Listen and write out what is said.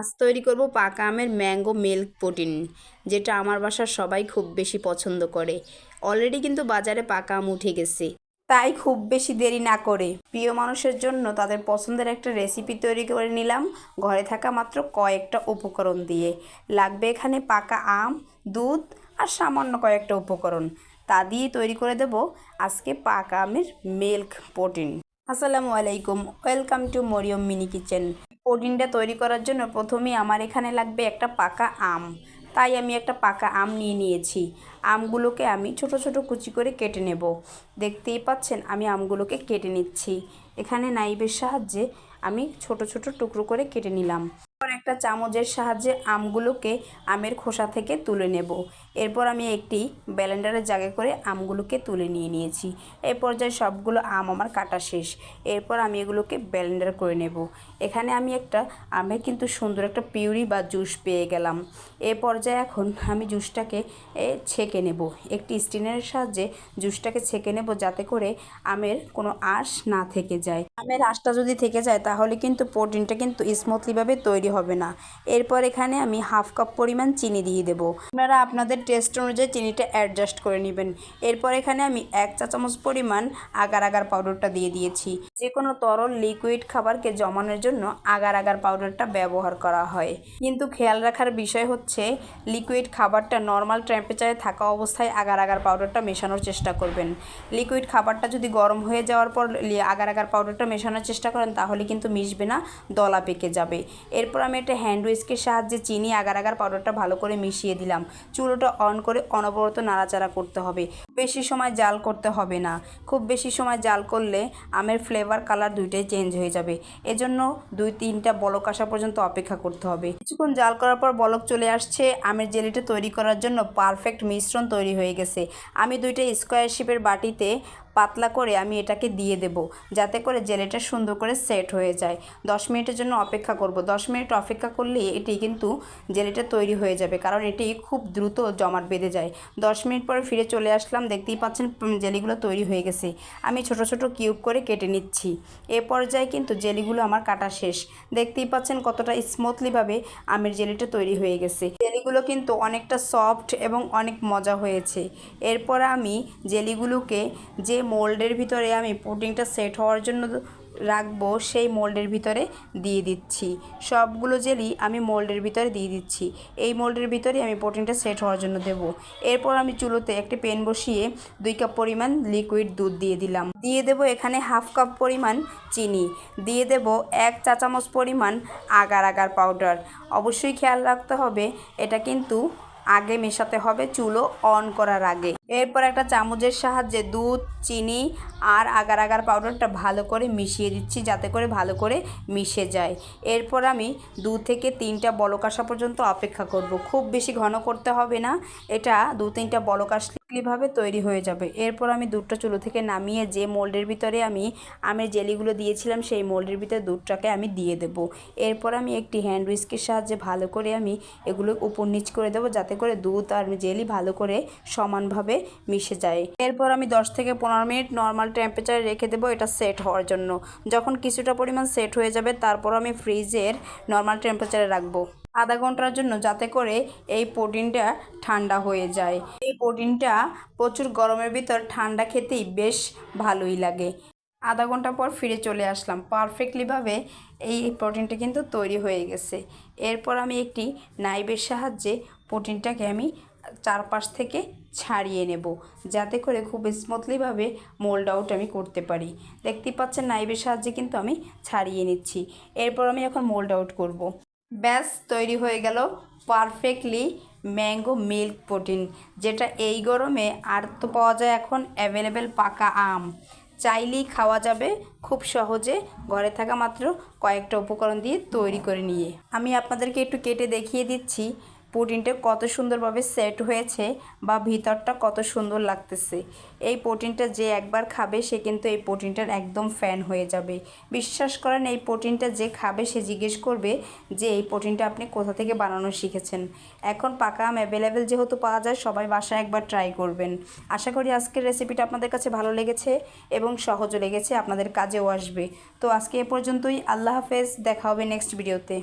আজ তৈরি করব পাকা আমের ম্যাঙ্গো মিল্ক পুডিং যেটা আমার বাসার সবাই খুব বেশি পছন্দ করে। অলরেডি কিন্তু বাজারে পাকা আম উঠে গেছে। তাই খুব বেশি দেরি না করে। প্রিয় মানুষের জন্য তাদের পছন্দের একটা রেসিপি তৈরি করে নিলাম। ঘরে থাকা মাত্র কয়েকটা উপকরণ দিয়ে। লাগবে এখানে পাকা আম, দুধ আর সামান্য কয়েকটা উপকরণ। তা দিয়ে তৈরি করে দেব আজকে পাকা আমের মিল্ক পুডিং আসসালামু আলাইকুম, welcome to Mariyam mini kitchen. পুডিংটা তৈরি করার জন্য প্রথমেই আমার এখানে লাগবে একটা পাকা আম। তাই আমি একটা পাকা আম নিয়ে নিয়েছি। আমগুলোকে আমি ছোট ছোট কুচি করে কেটে নেব। দেখতেই পাচ্ছেন, আমি আমগুলোকে কেটে নিচ্ছি। এখানে নাইবের সাহায্যে আমি ছোট ছোট টুকরো করে কেটে নিলাম। একটা চামচের সাহায্যে আমগুলোকে আমের খোসা থেকে তুলে নেব। এরপর আমি একটি ব্যালেন্ডারের জায়গায় করে আমগুলোকে তুলে নিয়ে নিয়েছি। এই পর্যায়ে সবগুলো আম আমার কাটা শেষ। এরপর আমি এগুলোকে ব্যালেন্ডার করে নেব। এখানে আমি একটা আমের কিন্তু সুন্দর একটা পিউরি বা জুস পেয়ে গেলাম। এ পর্যায়ে এখন আমি জুসটাকে এ, ছেঁকে নেব। একটি স্টিনের সাহায্যে জুসটাকে ছেঁকে নেব যাতে করে আমের কোনো আঁশ না থেকে যায়। আমের আঁশটা যদি থেকে যায় তাহলে কিন্তু প্রোটিনটা কিন্তু স্মুথলিভাবে তৈরি হবে। না। এরপর এখানে আমি হাফ কাপ পরিমাণ চিনি দিয়ে দেবো। আপনারা আপনাদের টেস্ট অনুযায়ী চিনিটা অ্যাডজাস্ট করে নেবেন। এরপর এখানে আমি এক চা চামচ পরিমাণ আগার আগার পাউডারটা দিয়ে দিয়েছি। যে কোনো তরল লিকুইড খাবারকে জমানোর জন্য আগার আগার পাউডারটা ব্যবহার করা হয়। কিন্তু খেয়াল রাখার বিষয় হচ্ছে লিকুইড খাবারটা নর্মাল টেম্পারেচারে থাকা অবস্থায় আগার আগার পাউডারটা মেশানোর চেষ্টা করবেন। লিকুইড খাবারটা যদি গরম হয়ে যাওয়ার পর আগার আগার পাউডারটা মেশানোর চেষ্টা করেন, তাহলে কিন্তু মিশবে না, দলা পেকে যাবে। এরপর আমি একটা হ্যান্ড উইস্কের সাহায্যে চিনি, আগার আগার পাউডারটা ভালো করে মিশিয়ে দিলাম। চুলোটা অন করে অনবরত নাড়াচাড়া করতে হবে। বেশি সময় জাল করতে হবে না। খুব বেশি সময় জাল করলে আমের ফ্লেভার কালার দুইটাই চেঞ্জ হয়ে যাবে। এজন্য দুই তিনটা বলক আসা পর্যন্ত অপেক্ষা করতে হবে। কিছুক্ষণ জাল করার পর বলক চলে আসছে। আমের জেলিটা তৈরি করার জন্য পারফেক্ট মিশ্রণ তৈরি হয়ে গেছে। আমি দুইটা স্কোয়ার শেপের বাটিতে পাতলা করে আমি এটাকে দিয়ে দেব, যাতে করে জেলিটা সুন্দর করে সেট হয়ে যায়। দশ মিনিটের জন্য অপেক্ষা করব। দশ মিনিট অপেক্ষা করলে এটি কিন্তু জেলিটা তৈরি হয়ে যাবে, কারণ এটি খুব দ্রুত জমাট বেঁধে যায়। দশ মিনিট পরে ফিরে চলে আসলাম, দেখতেই পাচ্ছেন জেলিগুলো তৈরি হয়ে গেছে। আমি ছোট ছোট কিউব করে কেটে নিচ্ছি। এ পর্যায়ে কিন্তু জেলিগুলো আমার কাটা শেষ। দেখতেই পাচ্ছেন কতটা স্মুথলিভাবে আমের জেলিটা তৈরি হয়ে গেছে। জেলিগুলো কিন্তু অনেকটা সফট এবং অনেক মজা হয়েছে। এরপর আমি জেলিগুলোকে যে মোল্ডের ভিতরে আমি পুডিংটা সেট হওয়ার জন্য রাখব সেই মোল্ডের ভিতরে দিয়ে দিচ্ছি। সবগুলো জেলি আমি মোল্ডের ভিতরে দিয়ে দিচ্ছি। এই মোল্ডের ভিতরে আমি প্রোটিনটা সেট হওয়ার জন্য দেব। এরপর আমি চুলোতে একটি পেন বসিয়ে দুই কাপ পরিমাণ লিকুইড দুধ দিয়ে দিলাম। দিয়ে দেব এখানে হাফ কাপ পরিমাণ চিনি। দিয়ে দেব এক চা চামচ পরিমাণ আগার আগার পাউডার। অবশ্যই খেয়াল রাখতে হবে, এটা কিন্তু আগে মেশাতে হবে, চুলো অন করার আগে। এরপর একটা চামচের সাহায্যে দুধ, চিনি আর আগার আগার পাউডারটা ভালো করে মিশিয়ে দিচ্ছি যাতে করে ভালো করে মিশে যায়। এরপর আমি দু থেকে তিনটা বলক আসা পর্যন্ত অপেক্ষা করব। খুব বেশি ঘন করতে হবে না, এটা দু তিনটা বলক আসলেভাবে তৈরি হয়ে যাবে। এরপর আমি দুধটা চুলো থেকে নামিয়ে যে মোল্ডের ভিতরে আমি আমের জেলিগুলো দিয়েছিলাম, সেই মোল্ডের ভিতরে দুধটাকে আমি দিয়ে দেব। এরপর আমি একটি হ্যান্ড উইস্কের সাহায্যে ভালো করে আমি এগুলো উপর নিচ করে দেবো, যাতে করে দুধ আর জেলি ভালো করে সমানভাবে মিশে যায়। এরপর আমি 10 থেকে পনেরো মিনিট নর্মাল টেম্পারেচারে রেখে দেবো, এটা সেট হওয়ার জন্য। যখন কিছুটা পরিমাণ সেট হয়ে যাবে তারপর আমি ফ্রিজের নর্মাল টেম্পারেচারে রাখব। আধা ঘণ্টার জন্য যাতে করে এই প্রোটিনটা ঠান্ডা হয়ে যায়। এই প্রোটিনটা প্রচুর গরমের ভিতর ঠান্ডা খেতেই বেশ ভালোই লাগে। আধা ঘণ্টা পর ফিরে চলে আসলাম। পারফেক্টলিভাবে এই প্রোটিনটা কিন্তু তৈরি হয়ে গেছে। এরপর আমি একটি নাইবের সাহায্যে প্রোটিনটাকে আমি চারপাশ থেকে ছাড়িয়ে নেব, যাতে করে খুব স্মুথলিভাবে মোল্ড আউট আমি করতে পারি। দেখতেই পাচ্ছেন নাইবের সাহায্যে কিন্তু আমি ছাড়িয়ে নিচ্ছি। এরপর আমি এখন মোল্ড আউট করব। ব্যাস, তৈরি হয়ে গেল পারফেক্টলি ম্যাঙ্গো মিল্ক প্রোটিন যেটা এই গরমে আর তো পাওয়া যায় এখন অ্যাভেলেবেল পাকা আম। চাইলেই খাওয়া যাবে খুব সহজে, ঘরে থাকা মাত্র কয়েকটা উপকরণ দিয়ে তৈরি করে নিয়ে। আমি আপনাদেরকে একটু কেটে দেখিয়ে দিচ্ছি। প্রোটিনটা কত সুন্দরভাবে সেট হয়েছে বা ভিতরটা কত সুন্দর লাগতেছে। এই প্রোটিনটা যে একবার খাবে, সে কিন্তু এই প্রোটিনটার একদম ফ্যান হয়ে যাবে। বিশ্বাস করেন, এই প্রোটিনটা যে খাবে, সে জিজ্ঞেস করবে যে এই প্রোটিনটা আপনি কোথা থেকে বানানো শিখেছেন। এখন পাকা আম অ্যাভেলেবেল যেহেতু পাওয়া যায়, সবাই বাসায় একবার ট্রাই করবেন। আশা করি আজকের রেসিপিটা আপনাদের কাছে ভালো লেগেছে এবং সহজও লেগেছে, আপনাদের কাজেও আসবে। তো আজকে এ পর্যন্তই, আল্লাহ হাফেজ, দেখা হবে নেক্সট ভিডিওতে